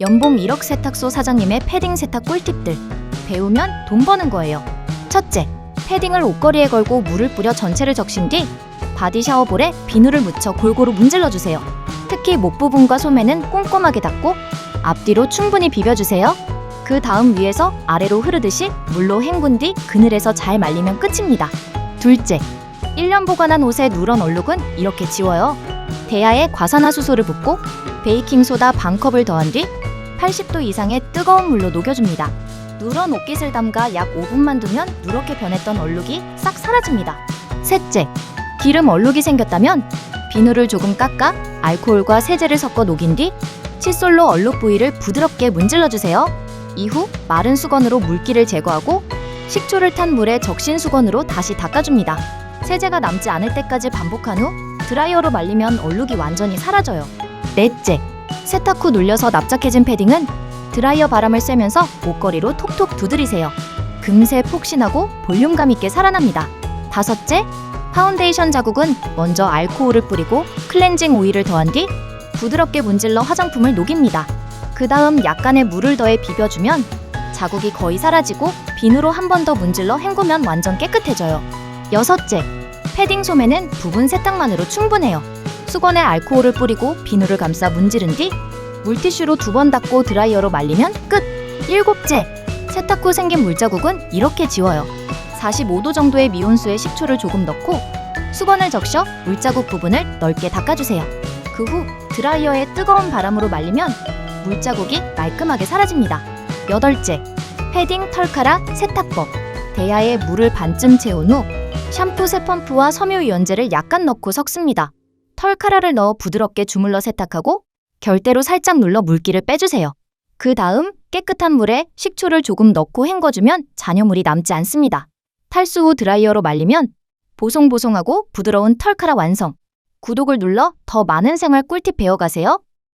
연봉 1억 세탁소 사장님의 패딩 세탁 꿀팁들. 배우면 돈 버는 거예요. 첫째, 패딩을 옷걸이에 걸고 물을 뿌려 전체를 적신 뒤 바디 샤워볼에 비누를 묻혀 골고루 문질러 주세요. 특히 목 부분과 소매는 꼼꼼하게 닦고 앞뒤로 충분히 비벼주세요. 그 다음 위에서 아래로 흐르듯이 물로 헹군 뒤 그늘에서 잘 말리면 끝입니다. 둘째, 1년 보관한 옷의 누런 얼룩은 이렇게 지워요. 대야에 과산화수소를 붓고 베이킹소다 반컵을 더한 뒤 80도 이상의 뜨거운 물로 녹여줍니다. 누런 옷깃을 담가 약 5분만 두면 누렇게 변했던 얼룩이 싹 사라집니다. 셋째, 기름 얼룩이 생겼다면 비누를 조금 깎아 알코올과 세제를 섞어 녹인 뒤 칫솔로 얼룩 부위를 부드럽게 문질러 주세요. 이후 마른 수건으로 물기를 제거하고 식초를 탄 물에 적신 수건으로 다시 닦아줍니다. 세제가 남지 않을 때까지 반복한 후 드라이어로 말리면 얼룩이 완전히 사라져요. 넷째, 세탁 후 눌려서 납작해진 패딩은 드라이어 바람을 쐬면서 옷걸이로 톡톡 두드리세요. 금세 폭신하고 볼륨감 있게 살아납니다. 다섯째, 파운데이션 자국은 먼저 알코올을 뿌리고 클렌징 오일을 더한 뒤 부드럽게 문질러 화장품을 녹입니다. 그 다음 약간의 물을 더해 비벼주면 자국이 거의 사라지고 비누로 한 번 더 문질러 헹구면 완전 깨끗해져요. 여섯째, 패딩 소매는 부분 세탁만으로 충분해요. 수건에 알코올을 뿌리고 비누를 감싸 문지른 뒤 물티슈로 두 번 닦고 드라이어로 말리면 끝! 일곱째, 세탁 후 생긴 물자국은 이렇게 지워요. 45도 정도의 미온수에 식초를 조금 넣고 수건을 적셔 물자국 부분을 넓게 닦아주세요. 그 후 드라이어에 뜨거운 바람으로 말리면 물자국이 깔끔하게 사라집니다. 여덟째, 패딩 털카라 세탁법. 대야에 물을 반쯤 채운 후 샴푸 세 펌프와 섬유유연제를 약간 넣고 섞습니다. 털카라를 넣어 부드럽게 주물러 세탁하고 결대로 살짝 눌러 물기를 빼주세요. 그 다음 깨끗한 물에 식초를 조금 넣고 헹궈주면 잔여물이 남지 않습니다. 탈수 후 드라이어로 말리면 보송보송하고 부드러운 털카라 완성. 구독을 눌러 더 많은 생활 꿀팁 배워가세요.